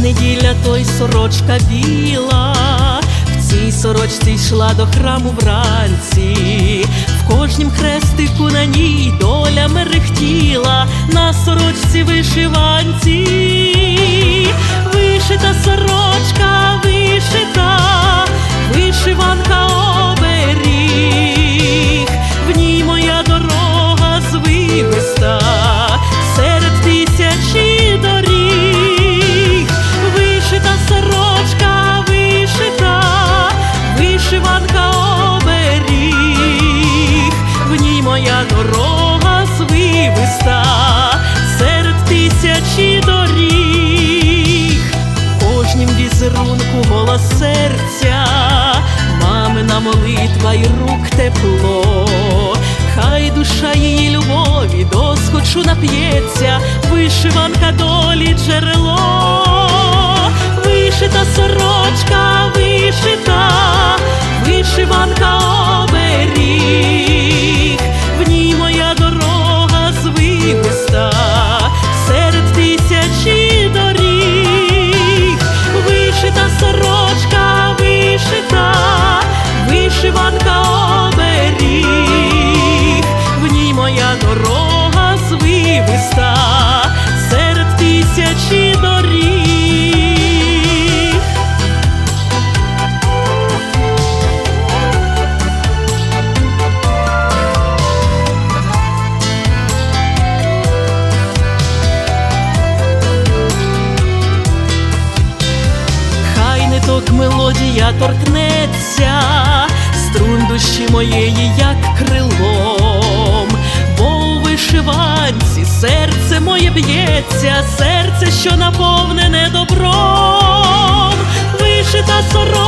неділя, той сорочка біла, в цій сорочці йшла до храму вранці, в кожнім хрестику на ній доля мерехтіла, на сорочці вишиванці, вишита сорочка, вишиванка оберіг, в ній моя дорога звивиста, серед тисячі доріг, кожнім візерунку голос серця, мамина молитва й рук тепло, хай душа її любові до схочу нап'ється, вишиванка долі джерело, вишита сорочка, Хай не ток мелодія торкнеться струн душі моєї, як крилом, бо у вишиванці серце моє б'ється, серце, що наповнене добром, вишита сорочка,